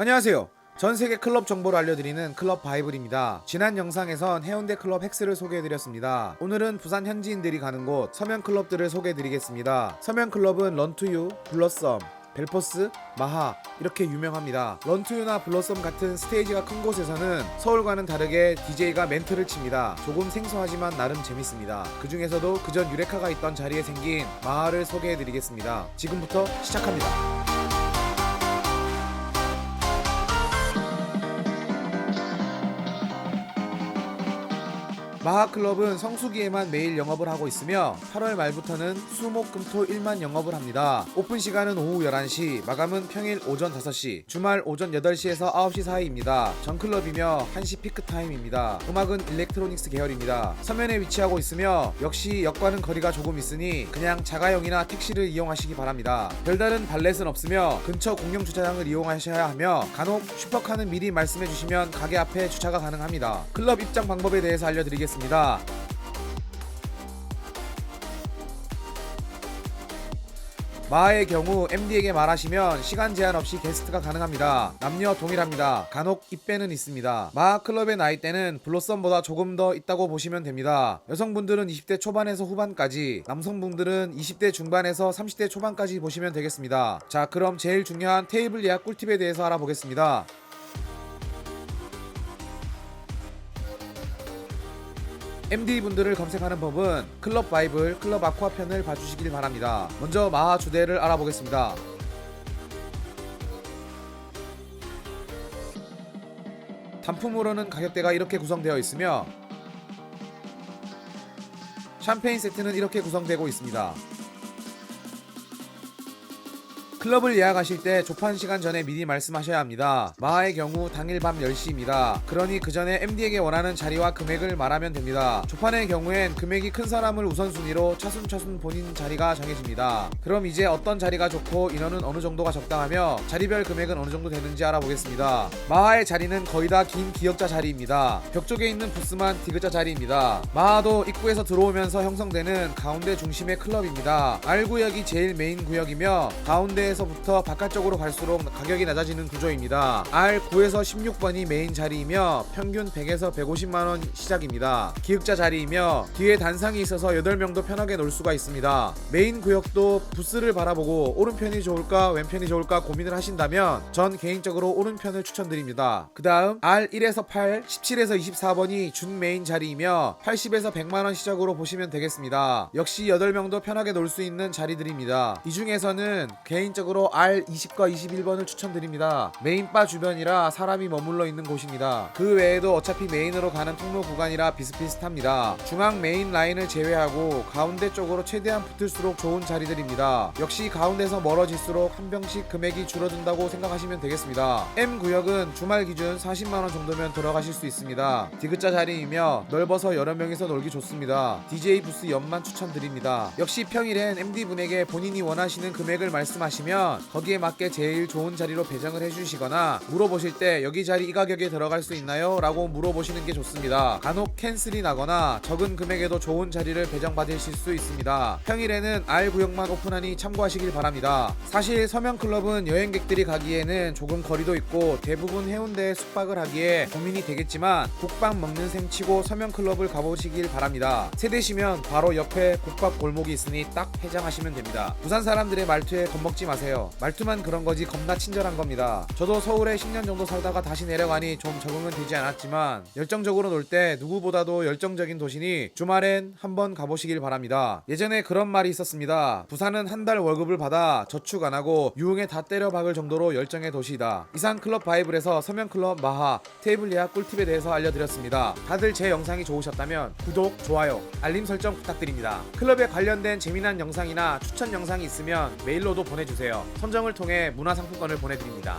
안녕하세요. 전 세계 클럽 정보를 알려드리는 클럽 바이블입니다. 지난 영상에선 해운대 클럽 헥스를 소개해드렸습니다. 오늘은 부산 현지인들이 가는 곳 서면 클럽들을 소개해드리겠습니다. 서면 클럽은 런투유, 블러썸, 벨포스, 마하 이렇게 유명합니다. 런투유나 블러썸 같은 스테이지가 큰 곳에서는 서울과는 다르게 DJ가 멘트를 칩니다. 조금 생소하지만 나름 재밌습니다. 그 중에서도 그전 유레카가 있던 자리에 생긴 마하를 소개해드리겠습니다. 지금부터 시작합니다. 마하클럽은 성수기에만 매일 영업을 하고 있으며 8월 말부터는 수목금토 일만 영업을 합니다. 오픈 시간은 오후 11시, 마감은 평일 오전 5시, 주말 오전 8시에서 9시 사이입니다. 전클럽이며 1시 피크 타임입니다. 음악은 일렉트로닉스 계열입니다. 서면에 위치하고 있으며 역시 역과는 거리가 조금 있으니 그냥 자가용이나 택시를 이용하시기 바랍니다. 별다른 발렛은 없으며 근처 공영 주차장을 이용하셔야 하며 간혹 슈퍼카는 미리 말씀해 주시면 가게 앞에 주차가 가능합니다. 클럽 입장 방법에 대해서 알려드리겠습니다. 마의 경우 MD에게 말하시면 시간 제한 없이 게스트가 가능합니다. 남녀 동일합니다. 간혹 입배는 있습니다. 마 클럽의 나이대는 블로썸보다 조금 더 있다고 보시면 됩니다. 여성분들은 20대 초반에서 후반까지, 남성분들은 20대 중반에서 30대 초반까지 보시면 되겠습니다. 자, 그럼 제일 중요한 테이블 예약 꿀팁에 대해서 알아보겠습니다. MD 분들을 검색하는 법은 클럽 바이블, 클럽 아쿠아 편을 봐주시길 바랍니다. 먼저 마하 주대를 알아보겠습니다. 단품으로는 가격대가 이렇게 구성되어 있으며 샴페인 세트는 이렇게 구성되고 있습니다. 클럽을 예약하실 때 조판 시간 전에 미리 말씀하셔야 합니다. 마하의 경우 당일 밤 10시입니다. 그러니 그 전에 MD에게 원하는 자리와 금액을 말하면 됩니다. 조판의 경우엔 금액이 큰 사람을 우선순위로 차순차순 본인 자리가 정해집니다. 그럼 이제 어떤 자리가 좋고 인원은 어느 정도가 적당하며 자리별 금액은 어느 정도 되는지 알아보겠습니다. 마하의 자리는 거의 다 긴 기역자 자리입니다. 벽 쪽에 있는 부스만 디귿자 자리입니다. 마하도 입구에서 들어오면서 형성되는 가운데 중심의 클럽입니다. R 구역이 제일 메인 구역이며 가운데 에서부터 바깥쪽으로 갈수록 가격이 낮아지는 구조입니다. R9에서 16번이 메인 자리이며 평균 100에서 150만 원 시작입니다. 기역자 자리이며 뒤에 단상이 있어서 8명도 편하게 놀 수가 있습니다. 메인 구역도 부스를 바라보고 오른편이 좋을까 왼편이 좋을까 고민을 하신다면 전 개인적으로 오른편을 추천드립니다. 그 다음 R1에서 8, 17에서 24번이 준 메인 자리이며 80에서 100만 원 시작으로 보시면 되겠습니다. 역시 8명도 편하게 놀 수 있는 자리들입니다. 이 중에서는 개인적으로 R20과 21번을 추천드립니다. 메인바 주변이라 사람이 머물러 있는 곳입니다. 그 외에도 어차피 메인으로 가는 통로 구간이라 비슷비슷합니다. 중앙 메인 라인을 제외하고 가운데 쪽으로 최대한 붙을수록 좋은 자리들입니다. 역시 가운데서 멀어질수록 한 병씩 금액이 줄어든다고 생각하시면 되겠습니다. M 구역은 주말 기준 40만원 정도면 들어가실 수 있습니다. 디귿자 자리이며 넓어서 여러 명이서 놀기 좋습니다. DJ 부스 옆만 추천드립니다. 역시 평일엔 MD분에게 본인이 원하시는 금액을 말씀하시면 거기에 맞게 제일 좋은 자리로 배정을 해주시거나 물어보실 때 여기 자리 이 가격에 들어갈 수 있나요? 라고 물어보시는 게 좋습니다. 간혹 캔슬이 나거나 적은 금액에도 좋은 자리를 배정받으실 수 있습니다. 평일에는 R 구역만 오픈하니 참고하시길 바랍니다. 사실 서명클럽은 여행객들이 가기에는 조금 거리도 있고 대부분 해운대에 숙박을 하기에 고민이 되겠지만 국밥 먹는 셈 치고 서명클럽을 가보시길 바랍니다. 세대시면 바로 옆에 국밥 골목이 있으니 딱 해장하시면 됩니다. 부산 사람들의 말투에 겁먹지 마세요. 말투만 그런 거지 겁나 친절한 겁니다. 저도 서울에 10년 정도 살다가 다시 내려가니 좀 적응은 되지 않았지만 열정적으로 놀 때 누구보다도 열정적인 도시니 주말엔 한번 가보시길 바랍니다. 예전에 그런 말이 있었습니다. 부산은 한 달 월급을 받아 저축 안 하고 유흥에 다 때려 박을 정도로 열정의 도시이다. 이상 클럽 바이블에서 서면 클럽 마하 테이블 예약 꿀팁에 대해서 알려드렸습니다. 다들 제 영상이 좋으셨다면 구독, 좋아요, 알림 설정 부탁드립니다. 클럽에 관련된 재미난 영상이나 추천 영상이 있으면 메일로도 보내 선정을 통해 문화상품권을 보내드립니다.